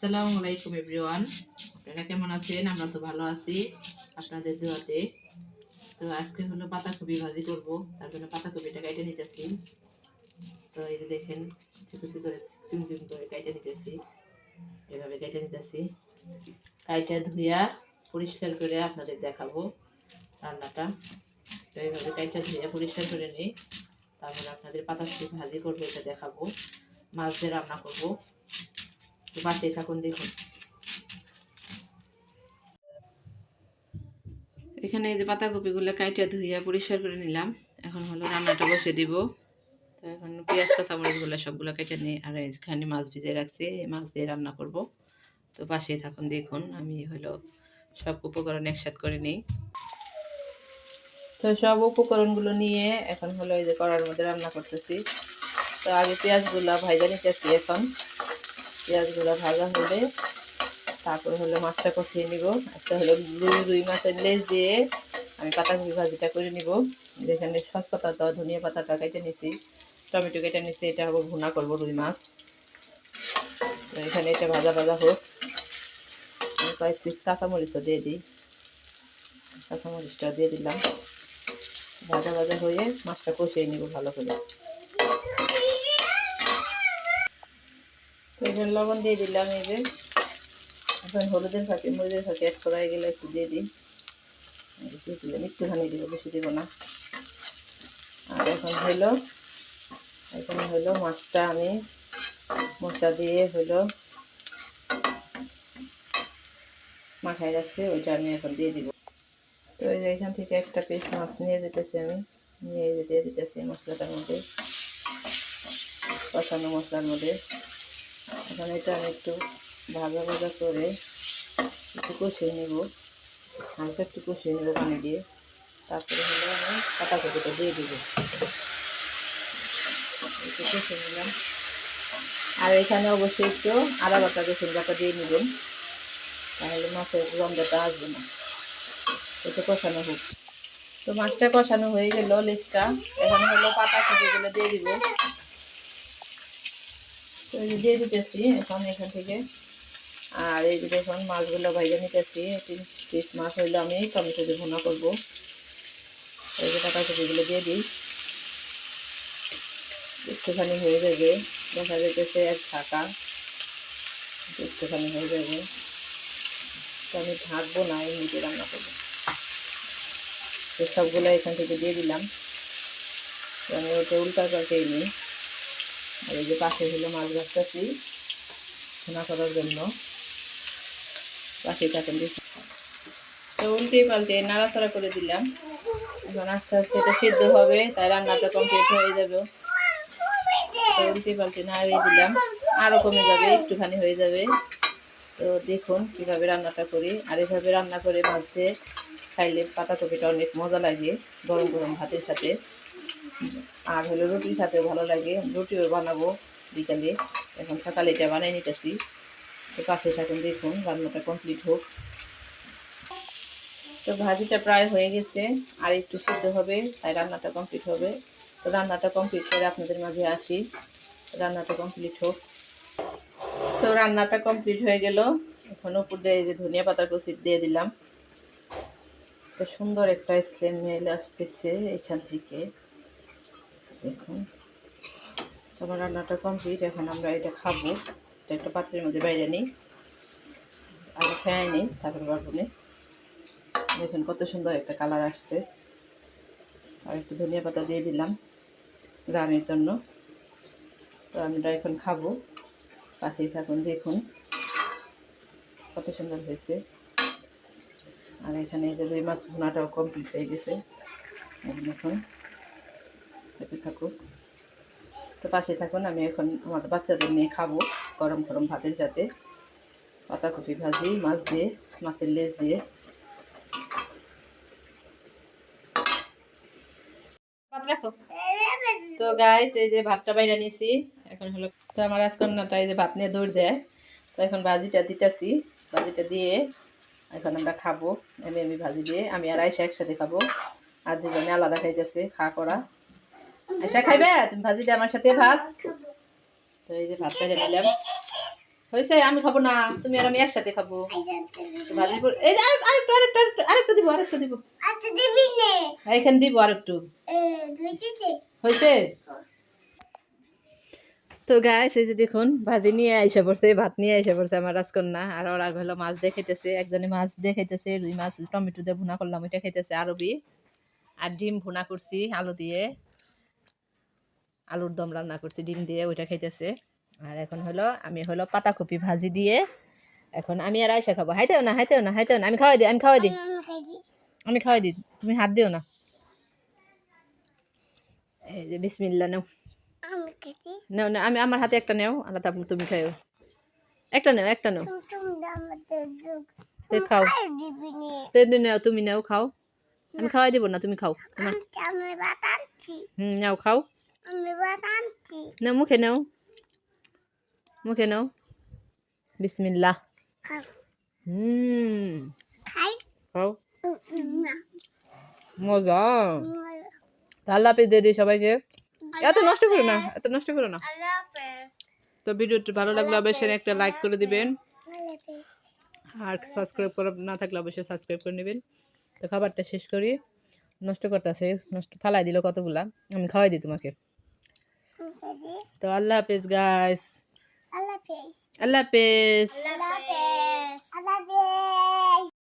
আসসালামু আলাইকুম এভরিওয়ান। আপনারা কেমন আছেন? আমরা তো ভালো আছি আপনাদের দোয়াতে। তো আজকে হলো পাতাকপি ভাজি করব। তার জন্য পাতাকপিটা কেটে নিতেছি। তো এই যে দেখেন কুচি কুচি করে চিম চিম করে কেটে নিতেছি। এভাবে কেটে নিতেছি। কাইটা ধুইয়া পরিষ্কার করে আপনাদের দেখাবো রান্নাটা। তো এইভাবে কাইটা ধুইয়া পরিষ্কার করে নিই। তারপরে আপনাদের পাতাকপি ভাজি করব, এটা দেখাবো। মাছ দিয়ে রান্না করব। তো থাকুন, দেখুন। এখানে এই যে পাতাকপিগুলো কাইটা ধুইয়া পরিষ্কার করে নিলাম। এখন হলো রান্নাটা বসে দিব। তো এখন পেঁয়াজ, কাঁচামরিচগুলো সবগুলো কেটে নিই আর এখানে মাছ ভিজে রাখছি। মাছ দিয়ে রান্না করব। তো পাশেই থাকুন, দেখুন। আমি হলো সব উপকরণ একসাথ করে নিই। তো সব উপকরণগুলো নিয়ে এখন হলো এই যে কড়ার মধ্যে রান্না করতেছি। তো আগে পেঁয়াজগুলো ভাজা নিতেছি এখন। পেঁয়াজগুলো ভাজা হলে তারপর হলো মাছটা কষিয়ে নিব। একটা হলো রুই মাছের লেজ দিয়ে আমি পাতাকপি ভাজিটা করে নিব। যেখানে সস পাতা তো ধনিয়া পাতাটা কেটে নিছি, টমেটো কেটে নিছি, এটা হব ভুনা, করব রুই মাছ। তো এখানে এটা ভাজা ভাজা হোক। আমি কয়েক পিস কাঁচামরিচও দিয়ে দিই। কাঁচামরিচটা দিয়ে দিলাম। ভাজা ভাজা হয়ে মাছটা কষিয়ে নিব ভালো করে। তো লবণ দিয়ে দিলাম এই যে। এখন হলুদের ফাঁকে, মরিচের ফাঁকে এক করা গেলে একটু দিয়ে দিই। দিলাম, একটুখানি দিব, বেশি দিব না। আর এখন হইল, এখন হলো মাছটা আমি মশলা দিয়ে হলো মাখাই রাখছি, ওইটা আমি এখন দিয়ে দিব। তো ওই যে এখান থেকে একটা পিস মাছ নিয়ে যেতেছি আমি। নিয়ে দিয়ে দিতেছি মশলাটার মধ্যে, কষানো মশলার মধ্যে। এখন এটা আমি একটু ভাজা ভাজা করে একটু কষিয়ে নেব। হালকা একটু কষিয়ে নেব পানি দিয়ে। তারপরে হলো আমি কাটা কপিটা দিয়ে দেবো। একটু কষিয়ে নিলাম। আর এখানে অবশ্যই একটু আদা বাটা রসুন বাটা দিয়ে নেবেন। তাহলে মাছের গন্ধটা আসবে না। একটু কষানো হোক। তো মাছটা কষানো হয়ে গেল লেজটা। এখন হলো পাতা কপিগুলো দিয়ে দিব। তো এই দিয়ে দিতেছি এখন এখান থেকে। আর এই যে দেখুন, মাছগুলো ভাইজে নিতেছি। তিন পিস মাছ হইলে আমি, টমেটো দিয়ে ভুনা করব। এই যে কাটা কপিগুলো দিয়ে দিই। একটুখানি হয়ে যাবে, দেখা যেতেছে এক ঢাকা একটুখানি হয়ে যাবে। তো আমি ঢাকবো না এমনিতে রান্না করব। তো সবগুলো এখান থেকে দিয়ে দিলাম। তো আমি ওটা উল্টা পাল্টে নিই। আর এই যে পাশে হলো মাছ ভাজতেছি ভুনা করার জন্য। পাশে থাকেন তো উল্টে পাল্টে নাড়াচাড়া করে দিলাম। এখন আস্তে আস্তে এটা সিদ্ধ হবে, তাই রান্নাটা কমপ্লিট হয়ে যাবে। তো উল্টে পাল্টে নাড়িয়ে দিলাম আরও কমে যাবে, একটুখানি হয়ে যাবে। তো দেখুন কীভাবে রান্নাটা করি, আর এভাবে রান্না করে মাঝে খাইলে পাতাকপিটা অনেক মজা লাগে, গরম গরম ভাতের সাথে। আর হলো রুটির সাথেও ভালো লাগে। রুটিও বানাবো বিকালে। এখন সকালে এটা বানিয়ে নিতেছি। তো পাশে থাকুন, দেখুন, রান্নাটা কমপ্লিট হোক। তো ভাজিটা প্রায় হয়ে গেছে, আর একটু সিদ্ধ হবে, তাই রান্নাটা কমপ্লিট হবে। তো রান্নাটা কমপ্লিট করে আপনাদের মাঝে আসি। রান্নাটা কমপ্লিট হোক। তো রান্নাটা কমপ্লিট হয়ে গেল। এখন উপর দিয়ে যে ধনিয়া পাতার কুচি দিয়ে দিলাম। তো সুন্দর একটা স্মেল আসতেছে এখান থেকে। দেখুন। তোমার রান্নাটা কমপ্লিট এখন আমরা এটা খাব। এটা একটা পাত্রের মধ্যে বাইরে নিই। আগে খেয়ে নিই, তারপরে বাবুনে দেখুন কত সুন্দর একটা কালার আসছে। আর একটু ধনিয়া পাতা দিয়ে দিলাম গ্রানের জন্য। তো আমরা এখন খাব। পাশেই থাকুন, দেখুন কত সুন্দর হয়েছে। আর এখানে এই যে রুই মাছ ভুনাটাও কমপ্লিট হয়ে গেছে। এখন হতে থাকুক। তো পাশে থাকুন, আমি এখন আমার বাচ্চাদের নিয়ে খাব গরম গরম ভাতের সাথে। পাতাকপি ভাজি, মাছ দিয়ে, মাছের লেজ দিয়ে। তো গাইস এই যে ভাতটা বাইরে নিছি, এখন হলো তো আমার রাজকন্যাটা এই যে ভাত নিয়ে দৌড় দেয়। তো এখন ভাজিটা দিতেছি, ভাজিটা দিয়ে এখন আমরা খাব আমি আমি ভাজি দিয়ে। আমি আর আইসা একসাথে খাব। আর দুজনে আলাদা খাইতেছে, খা করা। আইসা খাইবে? তুমি ভাজি দিয়ে আমার সাথে ভাত। তো এই যে ভাত বাইরে নিলাম হয়েছে আমি খাব না। তুমি আর আমি একসাথে খাব। ভাজি এই যে আরেক- আরেকটু আরেকটু আরেকটু আরেকটু দিব আরেকটু দিব। আচ্ছা দিবি নে। এইখানে দিব আরেকটু। হয়েছে তো গাইস এই যে দেখুন ভাজি নিয়ে আইসা পড়ছে ভাত নিয়ে আইসা পড়ছে আমার রাজকন্যা। আর ওরা হলো মাছ দিয়ে খাইতেছে একজনে মাছ দিয়ে খাইতেছে রুই মাছ টমেটো দিয়ে ভুনা করলাম ওইটা খাইতেছে আরবি। আর ডিম ভুনা করছি আলু দিয়ে। আলুর দম রান্না করছি ডিম দিয়ে ওইটা খাইতেছে। আর এখন হলো আমি হলো পাতাকপি ভাজি দিয়ে এখন আমি আর আইসা খাব। হাইতেও না হাইতেও না হাইতেও না আমি খাওয়াই দিই আমি খাওয়াই দিই। আমি খাওয়াই দিই তুমি হাত দিও না। এই যে বিসমিল্লা নাও। খাইছি। না আমি আমার হাতে একটা নেও তারপর তুমি খাও একটা নেও একটা নেও। খাও। নেও তুমি নাও খাও। আমি খাওয়াই দিব না তুমি খাও। হুম নাও খাও। নাও মুখে নাও। মুখে নাও। বিসমিল্লাহ। হুম। খাও। না মজা। তাহলে হাফিজ দিয়ে দিই সবাইকে। এত নষ্ট করো না এত নষ্ট করো না। আল্লাহ তো ভিডিওটি ভালো লাগলে অবশ্যই একটা লাইক করে দিবেন। আল্লাহ আর সাবস্ক্রাইব করা না থাকলে অবশ্যই সাবস্ক্রাইব করে নেবেন। তো খাবারটা শেষ করি। নষ্ট করতেছে নষ্ট ফালাই দিল কতগুলা? আমি খাওয়াই দিই তোমাকে। তো আল্লাহ হাফেজ গাইস আল্লাহ হাফেজ আল্লাহ হাফেজ আল্লাহ হাফেজ আল্লাহ হাফেজ